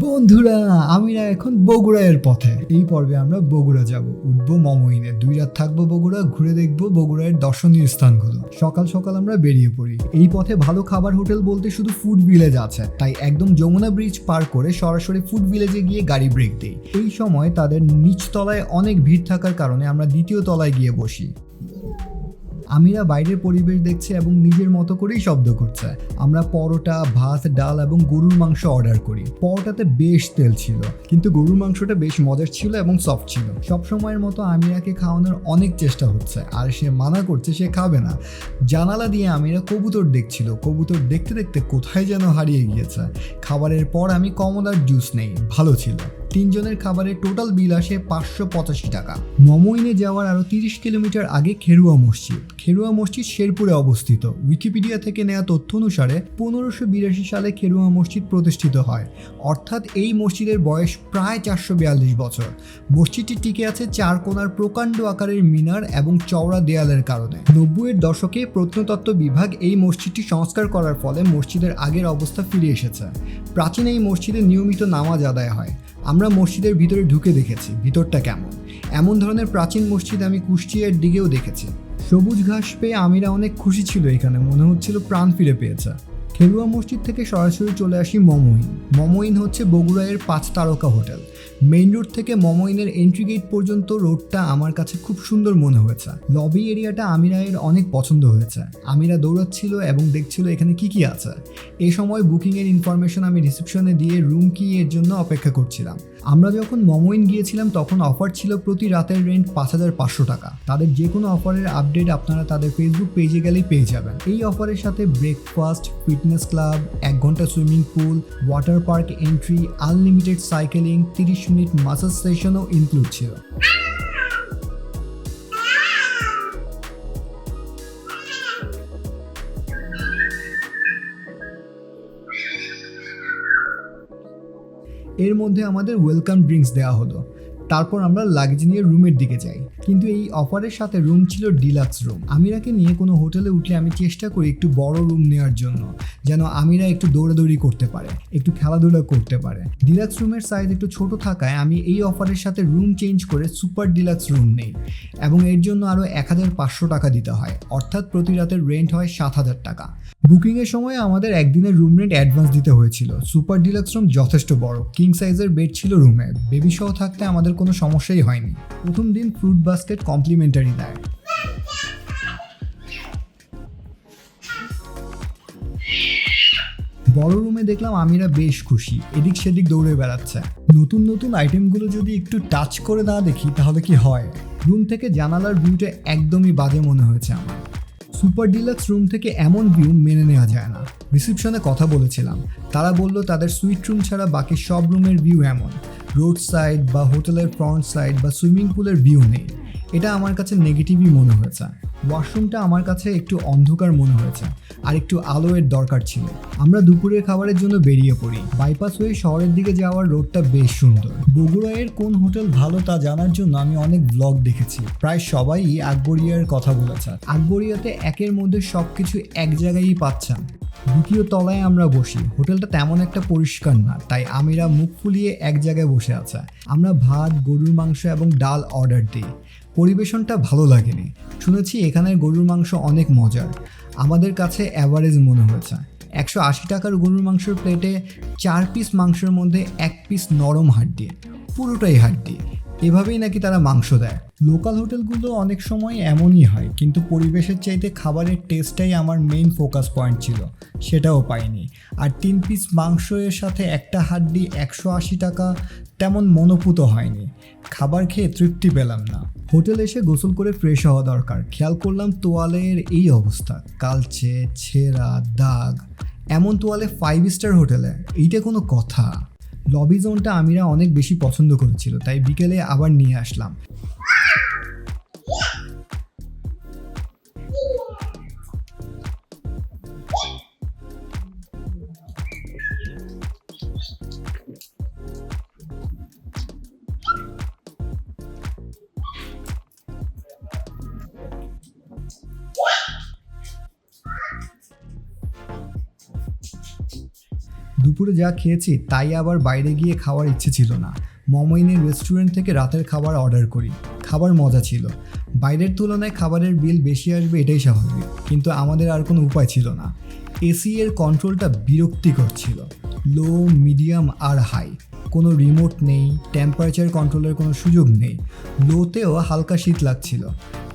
বন্ধুরা, আমিরা এখন বগুড়ায়ের পথে। এই পর্বে আমরা বগুড়া যাব। উঠবো মমইনে। দুই রাত থাকব বগুড়া, ঘুরে দেখব বগুড়ায়ের দর্শনীয় স্থানগুলো। সকাল সকাল আমরা বেরিয়ে পড়ি। এই পথে ভালো খাবার হোটেল বলতে শুধু ফুড ভিলেজ আছে। তাই একদম যমুনা ব্রিজ পার করে সরাসরি ফুড ভিলেজে গিয়ে গাড়ি ব্রেক দিই। এই সময় তাদের নিচ তলায় অনেক ভিড় থাকার কারণে আমরা দ্বিতীয় তলায় গিয়ে বসি। আমিরা বাইরের পরিবেশ দেখছে এবং নিজের মতো করেই শব্দ করছে। আমরা পরোটা, ভাত, ডাল এবং গরুর মাংস অর্ডার করি। পরোটাতে বেশ তেল ছিল, কিন্তু গরুর মাংসটা বেশ মজার ছিল এবং সফট ছিল। সব সময়ের মতো আমিরাকে খাওয়ানোর অনেক চেষ্টা হচ্ছে, আর সে মানা করছে সে খাবে না। জানালা দিয়ে আমিরা কবুতর দেখছিল, কবুতর দেখতে দেখতে কোথায় যেন হারিয়ে গিয়েছে। খাবারের পর আমি কমলার জুস নেই, ভালো ছিল। তিনজনের খাবারের টোটাল বিল আসে পাঁচশো পঁচাশি টাকা। মমইনে যাওয়ার আরও তিরিশ কিলোমিটার আগে খেরুয়া মসজিদ। খেরুয়া মসজিদ শেরপুরে অবস্থিত। উইকিপিডিয়া থেকে নেওয়া তথ্য অনুসারে পনেরোশো বিরাশি সালে খেরুয়া মসজিদ প্রতিষ্ঠিত হয়। অর্থাৎ এই মসজিদের বয়স প্রায় চারশো বিয়াল্লিশ বছর। মসজিদটি টিকে আছে চার কোণার প্রকাণ্ড আকারের মিনার এবং চওড়া দেয়ালের কারণে। নব্বইয়ের দশকে প্রত্নতত্ত্ব বিভাগ এই মসজিদটি সংস্কার করার ফলে মসজিদের আগের অবস্থা ফিরে এসেছে। প্রাচীন এই মসজিদে নিয়মিত নামাজ আদায় হয়। আমরা মসজিদের ভিতরে ঢুকে দেখেছি ভিতরটা কেমন। এমন ধরনের প্রাচীন মসজিদ আমি কুষ্টিয়ার দিকেও দেখেছি। সবুজ ঘাস পেয়ে আমিরা অনেক খুশি ছিল এখানে, মনে হচ্ছিল প্রাণ ফিরে পেয়েছে। খেরুয়া মসজিদ থেকে সরাসরি চলে আসি মমইন। মমইন হচ্ছে বগুড়ায়ের পাঁচ তারকা হোটেল। মেইন রোড থেকে মমইনের এন্ট্রি গেট পর্যন্ত রোডটা আমার কাছে খুব সুন্দর মনে হয়েছে। লবি এরিয়াটা আমিরায়ের অনেক পছন্দ হয়েছে। আমিরা দৌড়াচ্ছিল এবং দেখছিল এখানে কি কি আছে। এই সময় বুকিংয়ের ইনফরমেশন আমি রিসেপশনে দিয়ে রুম কি এর জন্য অপেক্ষা করছিলাম। আমরা যখন মমইন গিয়েছিলাম, তখন অফার ছিল প্রতি রাতের রেন্ট পাঁচ হাজার পাঁচশো টাকা। তাদের যে কোনো অফারের আপডেট আপনারা তাদের ফেসবুক পেজে গেলেই পেয়ে যাবেন। এই অফারের সাথে ব্রেকফাস্ট ফিটনেস ক্লাব এক ঘণ্টা swimming pool water park entry unlimited cycling তিরিশ মিনিট মাসাজ সেশনও ইনক্লুড ছিল। এর মধ্যে আমাদের ওয়েলকাম ড্রিঙ্কস দেওয়া হলো। তারপর আমরা লাগেজ নিয়ে রুমের দিকে যাই। কিন্তু এই অফারের সাথে রুম ছিল ডিলাক্স রুম আমিরাকে নিয়ে কোনো হোটেলে উঠলে আমি চেষ্টা করি একটু বড় রুম নেওয়ার জন্য, যেন আমিরা একটু দৌড়াদৌড়ি করতে পারে, একটু খেলাধুলা করতে পারে। ডিলাক্স রুমের সাইজ একটু ছোট থাকায় আমি এই অফারের সাথে রুম চেঞ্জ করে সুপার ডিলাক্স রুম নেই। এবং এর জন্য আরও এক হাজার পাঁচশো টাকা দিতে হয়, অর্থাৎ প্রতি রাতের রেন্ট হয় সাত হাজার টাকা। বুকিংয়ের সময় আমাদের একদিনের রুম রেন্ট অ্যাডভান্স দিতে হয়েছিল। সুপার ডিলাক্স রুম যথেষ্ট বড়। কিং সাইজের বেড ছিল রুমে বেবি সহ থাকতে আমাদের কোনো সমস্যাই হয়নি। প্রথম দিন ফ্রুট বাস্কেট কমপ্লিমেন্টারি দেয়। বড় রুমে দেখলাম আমিরা বেশ খুশি। এদিক সেদিক দৌড়ে বেড়াচ্ছে। নতুন নতুন আইটেমগুলো যদি একটু টাচ করে না দেখি, তাহলে কি হয়? রুম থেকে জানালার ভিউটা একদমই বাজে মনে হয়েছে আমার। সুপার ডিলাক্স রুম থেকে এমন ভিউ মেনে নেওয়া যায় না। রিসিপশনে কথা বলেছিলাম। তারা বলল, তাদের সুইট রুম ছাড়া বাকি সব রুমের ভিউ এমন। রোড সাইড বা হোটেলের ফ্রন্ট সাইড বা সুইমিং পুলের ভিউ নেই। এটা আমার কাছে নেগেটিভই মনে হয়েছে। ওয়াশরুমটা আমার কাছে একটু অন্ধকার মনে হয়েছে আর একটু আলোয়ের দরকার ছিল। আমরা দুপুরের খাবারের জন্য বেরিয়ে পড়ি। বাইপাস হয়ে শহরের দিকে যাওয়ার রোডটা বেশ সুন্দর। বগুড়ায়ের কোন হোটেল ভালো তা জানার জন্য আমি অনেক ব্লগ দেখেছি। প্রায় সবাই আকবরিয়ার কথা বলেছে। আকবরিয়াতে একের মধ্যে সব কিছু এক জায়গায়ই পাচ্ছেন। দ্বিতীয় তলায় আমরা বসি। হোটেলটা তেমন একটা পরিষ্কার না, তাই আমিরা মুখ ফুলিয়ে এক জায়গায় বসে আছে। আমরা ভাত, গরুর মাংস এবং ডাল অর্ডার দিই। পরিবেশনটা ভালো লাগেনি। শুনেছি এখানের গরুর মাংস অনেক মজার। আমাদের কাছে অ্যাভারেজ মনে হয়েছে। একশো আশি টাকার গরুর মাংসের প্লেটে চার পিস মাংসের মধ্যে এক পিস নরম হাড্ডি, পুরোটাই হাড্ডি। এভাবেই নাকি তারা মাংস দেয়। লোকাল হোটেলগুলো অনেক সময় এমনই হয়, কিন্তু পরিবেশের চাইতে খাবারের টেস্টটাই আমার মেইন ফোকাস পয়েন্ট ছিল। সেটাও পাইনি। আর তিন পিস মাংস এর সাথে একটা হাড্ডি একশো আশি টাকা তেমন মনোপুত হয়নি। খাবার খেয়ে তৃপ্তি পেলাম না। হোটেল এসে গোসল করে ফ্রেশ হওয়া দরকার। খেয়াল করলাম তোয়ালের এই অবস্থা। কালচে, ছেঁড়া, দাগ, এমন তোয়ালে ফাইভ স্টার হোটেলে। এইটা কোনো কথা। লবি জোনটা আমিরা অনেক বেশি পছন্দ করেছিল, তাই বিকেলে আবার নিয়ে আসলাম। দুপুরে যা খেয়েছি তাই আবার বাইরে গিয়ে খাওয়ার ইচ্ছে ছিল না। মমইনের রেস্টুরেন্ট থেকে রাতের খাবার অর্ডার করি। খাবার মজা ছিল। বাইরের তুলনায় খাবারের বিল বেশি আসবে এটাই স্বাভাবিক। কিন্তু আমাদের আর কোনো উপায় ছিল না। এসি এর কন্ট্রোলটা বিরক্তিকর ছিল। লো, মিডিয়াম আর হাই। কোনো রিমোট নেই টেম্পারেচার কন্ট্রোলের কোনো সুযোগ নেই। লোতেও হালকা শীত লাগছিল।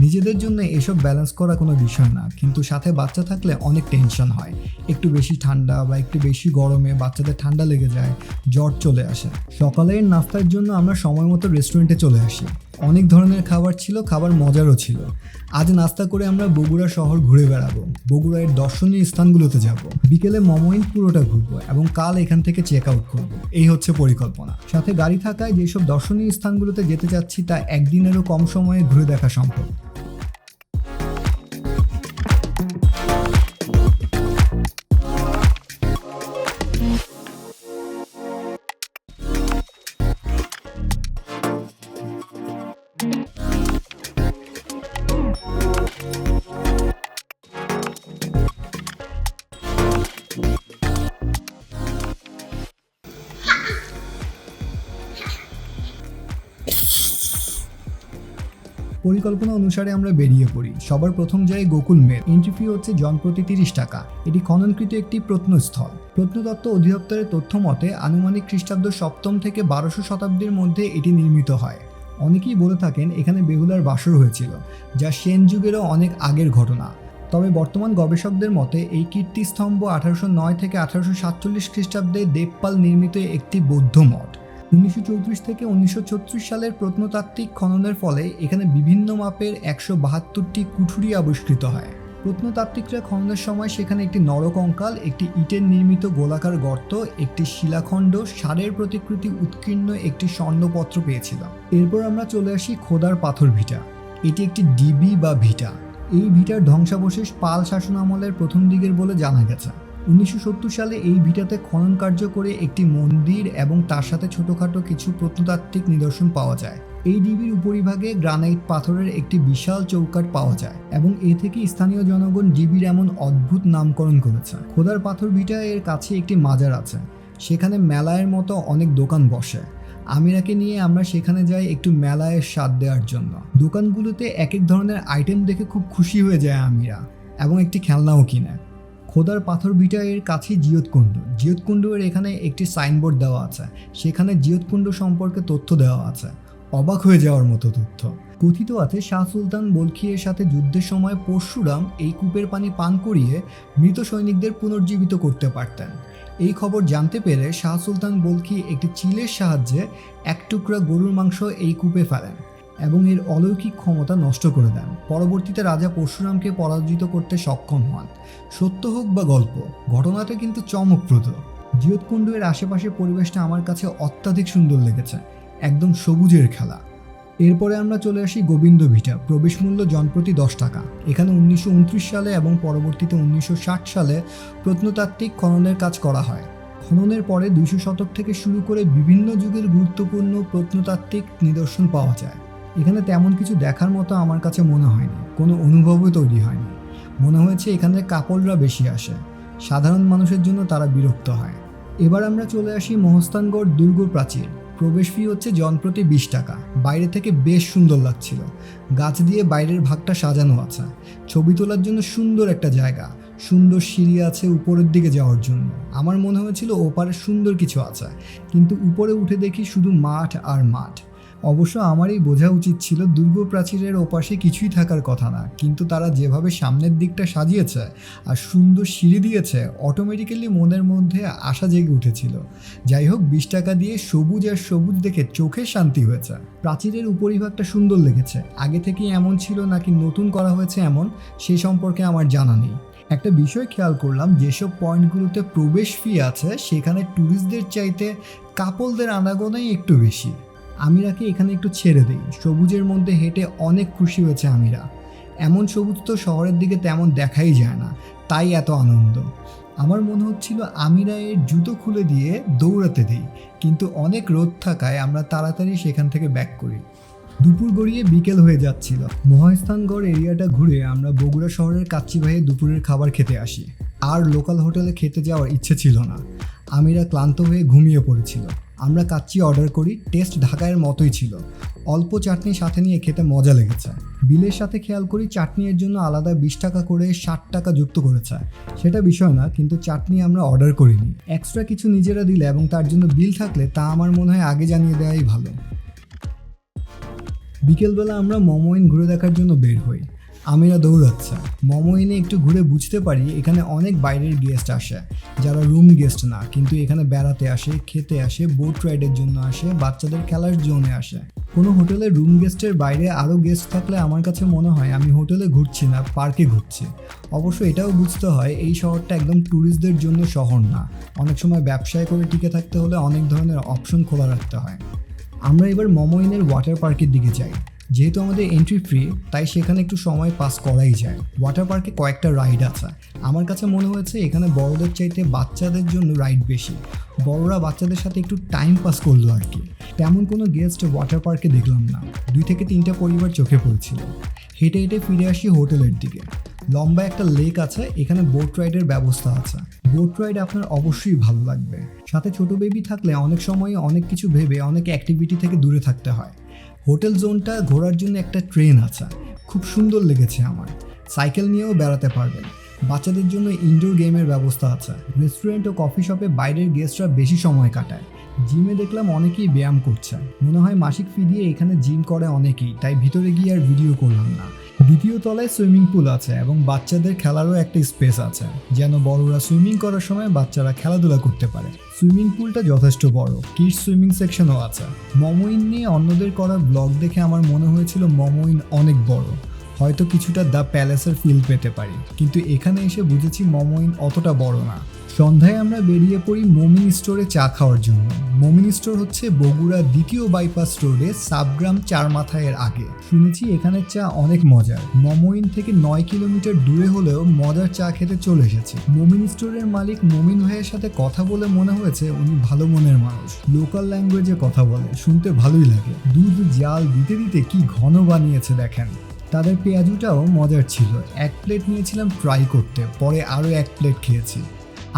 নিজেদের জন্য এসব ব্যালেন্স করা কোনো বিষয় না, কিন্তু সাথে বাচ্চা থাকলে অনেক টেনশন হয়। একটু বেশি ঠান্ডা বা একটু বেশি গরমে বাচ্চাদের ঠান্ডা লেগে যায়, জ্বর চলে আসে। সকালের নাস্তার জন্য আমরা সময় মতো রেস্টুরেন্টে চলে আসি। অনেক ধরনের খাবার ছিল, খাবার মজারও ছিল। আজ নাস্তা করে আমরা বগুড়া শহর ঘুরে বেড়াবো। বগুড়ার দর্শনীয় স্থানগুলোতে যাব। বিকেলে মমইন পুরোটা ঘুরবো এবং কাল এখান থেকে চেক আউট করব। এই হচ্ছে পরিকল্পনা। সাথে গাড়ি থাকায় যেসব দর্শনীয় স্থানগুলোতে যেতে চাচ্ছি তা একদিনেরও কম সময়ে ঘুরে দেখা সম্ভব। পরিকল্পনা অনুসারে আমরা বেরিয়ে পড়ি। সবার প্রথম যাই গোকুল মেল। এন্ট্রি ফি হচ্ছে জনপ্রতি তিরিশ টাকা। এটি খননকৃত একটি প্রত্নস্থল। প্রত্নতত্ত্ব অধিদপ্তরের তথ্য মতে, আনুমানিক খ্রিস্টাব্দ সপ্তম থেকে বারোশো শতাব্দীর মধ্যে এটি নির্মিত হয়। অনেকেই বলে থাকেন, এখানে বেহুলার বাসর হয়েছিল, যা সেন যুগেরও অনেক আগের ঘটনা। তবে বর্তমান গবেষকদের মতে, এই কীর্তিস্তম্ভ আঠারোশো নয় থেকে আঠারোশো সাতচল্লিশ খ্রিস্টাব্দে দেবপাল নির্মিত একটি বৌদ্ধ মঠ। উনিশশো চৌত্রিশ থেকে উনিশশো ছত্রিশ সালের প্রত্নতাত্ত্বিক খননের ফলে এখানে বিভিন্ন মাপের একশো বাহাত্তরটি কুঠুরি আবিষ্কৃত হয়। প্রত্নতাত্ত্বিকরা খননের সময় সেখানে একটি নরকঙ্কাল একটি ইটের নির্মিত গোলাকার গর্ত, একটি শিলাখণ্ড, সারের প্রতিকৃতি উৎকীর্ণ একটি স্বর্ণপত্র পেয়েছিল। এরপর আমরা চলে আসি খোদার পাথর ভিটা। এটি একটি ডিবি বা ভিটা। এই ভিটার ধ্বংসাবশেষ পাল শাসন আমলের প্রথম দিকের বলে জানা গেছে। উনিশশো সত্তর সালে এই ভিটাতে খনন কার্য করে একটি মন্দির এবং তার সাথে ছোটখাটো কিছু প্রত্নতাত্ত্বিক নিদর্শন পাওয়া যায়। এই ডিবির উপরিভাগে গ্রানাইট পাথরের একটি বিশাল চৌকাট পাওয়া যায় এবং এ থেকে স্থানীয় জনগণ ডিবির এমন অদ্ভুত নামকরণ করেছে। খোদার পাথর ভিটা এর কাছে একটি মাজার আছে। সেখানে মেলায়ের মতো অনেক দোকান বসে। আমিরাকে নিয়ে আমরা সেখানে যাই একটু মেলায়ের স্বাদ দেওয়ার জন্য। দোকানগুলোতে এক এক ধরনের আইটেম দেখে খুব খুশি হয়ে যায় আমিরা এবং একটি খেলনাও কিনে। খোদার পাথর ভিটা এর কাছেই জিয়তকুণ্ড। জিয়তকুণ্ড এর এখানে একটি সাইনবোর্ড দেওয়া আছে। সেখানে জিয়তকুণ্ড সম্পর্কে তথ্য দেওয়া আছে। অবাক হয়ে যাওয়ার মতো তথ্য। কথিত আছে, শাহ সুলতান বলখিয়ের সাথে যুদ্ধের সময় পরশুরাম এই কূপের পানি পান করিয়ে মৃত সৈনিকদের পুনর্জীবিত করতে পারতেন। এই খবর জানতে পেরে শাহ সুলতান বলখি একটি চিলের সাহায্যে এক টুকরা গরুর মাংস এই কূপে ফেলেন। এবং এর অলৌকিক ক্ষমতা নষ্ট করে দেন। পরবর্তীতে রাজা পরশুরামকে পরাজিত করতে সক্ষম হন। সত্য হোক বা গল্প, ঘটনাটা কিন্তু চমকপ্রদ। জিয়তকুণ্ড এর আশেপাশের পরিবেশটা আমার কাছে অত্যাধিক সুন্দর লেগেছে। একদম সবুজের খেলা। এরপরে আমরা চলে আসি গোবিন্দ ভিটা। প্রবেশ মূল্য জনপ্রতি দশ টাকা। এখানে উনিশশো উনত্রিশ সালে এবং পরবর্তীতে উনিশশো ষাট সালে প্রত্নতাত্ত্বিক খননের কাজ করা হয়। খননের পরে দুইশো শতক থেকে শুরু করে বিভিন্ন যুগের গুরুত্বপূর্ণ প্রত্নতাত্ত্বিক নিদর্শন পাওয়া যায়। এখানে তেমন কিছু দেখার মতো আমার কাছে মনে হয়নি, কোনো অনুভবও তৈরি হয়নি। মনে হয়েছে এখানে কাপড়রা বেশি আসে, সাধারণ মানুষের জন্য তারা বিরক্ত হয়। এবার আমরা চলে আসি মহস্তানগড় দুর্গ প্রাচীর প্রবেশ ফি হচ্ছে জনপ্রতি বিশ টাকা। বাইরে থেকে বেশ সুন্দর লাগছিল। গাছ দিয়ে বাইরের ভাগটা সাজানো আছে। ছবি তোলার জন্য সুন্দর একটা জায়গা। সুন্দর সিঁড়ি আছে উপরের দিকে যাওয়ার জন্য। আমার মনে হয়েছিল ওপারে সুন্দর কিছু আছে। কিন্তু উপরে উঠে দেখি শুধু মাঠ আর মাঠ। অবশ্য আমারই বোঝা উচিত ছিল দুর্গ প্রাচীরের ওপাশে কিছুই থাকার কথা না, কিন্তু তারা যেভাবে সামনের দিকটা সাজিয়েছে আর সুন্দর সিঁড়ি দিয়েছে অটোমেটিক্যালি মনের মধ্যে আশা জেগে উঠেছিল। যাই হোক, বিশ টাকা দিয়ে সবুজ আর সবুজ দেখে চোখে শান্তি হয়েছে। প্রাচীরের উপরিভাগটা সুন্দর লেগেছে। আগে থেকেই এমন ছিল নাকি নতুন করা হয়েছে এমন, সে সম্পর্কে আমার জানা নেই। একটা বিষয় খেয়াল করলাম, যেসব পয়েন্টগুলোতে প্রবেশ ফি আছে, সেখানে ট্যুরিস্টদের চাইতে কাপলদের আনাগোনাই একটু বেশি। আমিরাকে এখানে একটু ছেড়ে দিই। সবুজের মধ্যে হেঁটে অনেক খুশি হয়েছে আমিরা। এমন সবুজ তো শহরের দিকে তেমন দেখাই যায় না, তাই এত আনন্দ। আমার মনে হচ্ছিল আমিরা এর জুতো খুলে দিয়ে দৌড়াতে দিই, কিন্তু অনেক রোদ থাকায় আমরা তাড়াতাড়ি সেখান থেকে ব্যাক করি। দুপুর গড়িয়ে বিকেল হয়ে যাচ্ছিল। মহাস্থানগড় এরিয়াটা ঘুরে আমরা বগুড়া শহরের কাচ্চিবাহে দুপুরের খাবার খেতে আসি। আর লোকাল হোটেলে খেতে যাওয়ার ইচ্ছে ছিল না। আমিরা ক্লান্ত হয়ে ঘুমিয়ে পড়েছিল। আমরা কাচ্চি অর্ডার করি, টেস্ট ঢাকায়ের মতোই ছিল। অল্প চাটনি সাথে নিয়ে খেতে মজা লেগেছে। বিলের সাথে খেয়াল করি চাটনির জন্য আলাদা বিশ টাকা করে ষাট টাকা যুক্ত করেছে। সেটা বিষয় না, কিন্তু চাটনি আমরা অর্ডার করিনি। এক্সট্রা কিছু নিজেরা দিলে এবং তার জন্য বিল থাকলে তা আমার মনে হয় আগে জানিয়ে দেওয়াই ভালো। বিকেলবেলা আমরা মমইন ঘুরে দেখার জন্য বের হই। আমিরা দৌড়াচ্ছে। মমইনে একটু ঘুরে বুঝতে পারি, এখানে অনেক বাইরের গেস্ট আসে, যারা রুম গেস্ট না, কিন্তু এখানে বেড়াতে আসে, খেতে আসে বোট রাইডের জন্য আসে, বাচ্চাদের খেলার জোনে আসে। কোনো হোটেলে রুম গেস্টের বাইরে আরও গেস্ট থাকলে আমার কাছে মনে হয় আমি হোটেলে ঘুরছি না পার্কে ঘুরছি। অবশ্য এটাও বুঝতে হয়, এই শহরটা একদম ট্যুরিস্টদের জন্য শহর না। অনেক সময় ব্যবসায় করে টিকে থাকতে হলে অনেক ধরনের অপশন খোলা রাখতে হয়। আমরা এবার মমইনের ওয়াটার পার্কের দিকে যাই। যেহেতু আমাদের এন্ট্রি ফ্রি তাই সেখানে একটু সময় পাস করাই যায়। ওয়াটার পার্কে কয়েকটা রাইড আছে। আমার কাছে মনে হয়েছে এখানে বড়দের চাইতে বাচ্চাদের জন্য রাইড বেশি। বড়রা বাচ্চাদের সাথে একটু টাইম পাস করল আর কি। তেমন কোনো গেস্ট ওয়াটার পার্কে দেখলাম না। দুই থেকে তিনটা পরিবার চোখে পড়ছিল। হেঁটে হেঁটে ফিরে আসি হোটেলের দিকে। লম্বা একটা লেক আছে, এখানে বোট রাইডের ব্যবস্থা আছে। বোট রাইড আপনার অবশ্যই ভালো লাগবে। সাথে ছোট বেবি থাকলে অনেক সময় অনেক কিছু ভেবে অনেক অ্যাক্টিভিটি থেকে দূরে থাকতে হয়। হোটেল জোনটা ঘোরার জন্য একটা ট্রেন আছে। খুব সুন্দর লেগেছে আমার। সাইকেল নিয়েও বেড়াতে পারবেন। বাচ্চাদের জন্য ইনডোর গেমের ব্যবস্থা আছে। রেস্টুরেন্ট ও কফি শপে বাইরের গেস্টরা বেশি সময় কাটায়। জিমে দেখলাম অনেকেই ব্যায়াম করছে। মনে হয় মাসিক ফি দিয়ে এখানে জিম করে অনেকেই, তাই ভিতরে গিয়ে আর ভিডিও করলাম না। দ্বিতীয় তলায় সুইমিং পুল আছে এবং বাচ্চাদের খেলারও একটা স্পেস আছে, যেন বড়রা সুইমিং করার সময় বাচ্চারা খেলাধুলা করতে পারে। সুইমিং পুলটা যথেষ্ট বড়, কিডস সুইমিং সেকশনও আছে। মমইন নিয়ে অন্যদের করা ব্লগ দেখে আমার মনে হয়েছিল মমইন অনেক বড়। হয়তো কিছুটা দ্য প্যালেসের ফিল পেতে পারি। কিন্তু এখানে এসে বুঝেছি মমইন অতটা বড় না। সন্ধ্যায় আমরা বেরিয়ে পড়ি মমিন স্টোরে চা খাওয়ার জন্য। মমিন স্টোর হচ্ছে বগুড়া দ্বিতীয় বাইপাস রোডে সাবগ্রাম চার মাথায়ের আগে। শুনেছি এখানে চা অনেক মজার। মমইন থেকে নয় কিলোমিটার দূরে হলেও মজার চা খেতে চলে এসেছে। মমিন স্টোরের মালিক মমিন ভাইয়ের সাথে কথা বলে মনে হয়েছে উনি ভালো মনের মানুষ। লোকাল ল্যাঙ্গুয়েজে কথা বলে, শুনতে ভালোই লাগে। দুধ জাল দিতে দিতে কি ঘন বানিয়েছে দেখেন। তাদের পেঁয়াজুটাও মজার ছিল। এক প্লেট নিয়েছিলাম ট্রাই করতে, পরে আরও এক প্লেট খেয়েছি।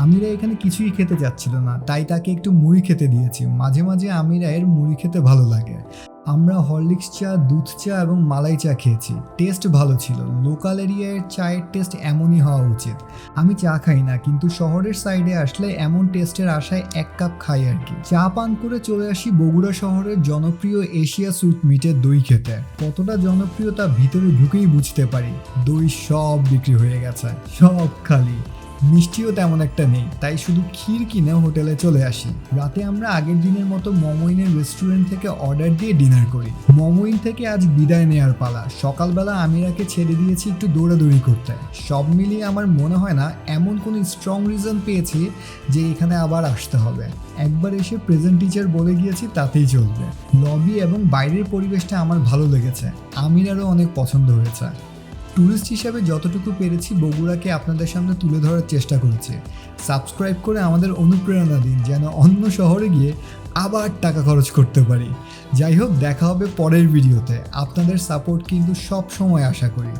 আমিরা এখানে কিছুই খেতে চাচ্ছিল না, তাই তাকে একটু মুড়ি খেতে দিয়েছি। মাঝে মাঝে আমিরা এর মুড়ি খেতে ভালো লাগে। আমরা হরলিক্স চা, দুধ চা এবং মালাই চা খেয়েছি। টেস্ট ভালো ছিল। লোকাল এরিয়ার চায়ের টেস্ট এমনই হওয়া উচিত। আমি চা খাই না, কিন্তু শহরের সাইডে আসলে এমন টেস্টের আশায় এক কাপ খাই আর কি। চা পান করে চলে আসি বগুড়া শহরের জনপ্রিয় এশিয়া সুইট মিটের দই খেতে। কতটা জনপ্রিয় তা ভিতরে ঢুকেই বুঝতে পারি। দই সব বিক্রি হয়ে গেছে। সব খালি। মিষ্টিও তেমন একটা নেই, তাই শুধু ক্ষীর কিনে হোটেলে চলে আসি। রাতে আমরা আগের দিনের মতো মমইনের রেস্টুরেন্ট থেকে অর্ডার দিয়ে ডিনার করি। মমইন থেকে আজ বিদায় নেওয়ার পালা। সকালবেলা আমিরাকে ছেড়ে দিয়েছি একটু দৌড়াদৌড়ি করতে। সব মিলিয়ে আমার মনে হয় না এমন কোনো স্ট্রং রিজন পেয়েছি যে এখানে আবার আসতে হবে। একবার এসে প্রেজেন্ট টিচার বলে গিয়েছি তাতেই চলবে। লবি এবং বাইরের পরিবেশটা আমার ভালো লেগেছে। আমিরারও অনেক পছন্দ হয়েছে। ট্যুরিস্ট হিসাবে যতটুকু পেরেছি বগুড়াকে আপনাদের সামনে তুলে ধরার চেষ্টা করেছে। সাবস্ক্রাইব করে আমাদের অনুপ্রেরণা দিন, যেন অন্য শহরে গিয়ে আবার টাকা খরচ করতে পারি। যাই হোক, দেখা হবে পরের ভিডিওতে। আপনাদের সাপোর্ট কিন্তু সব সময় আশা করি।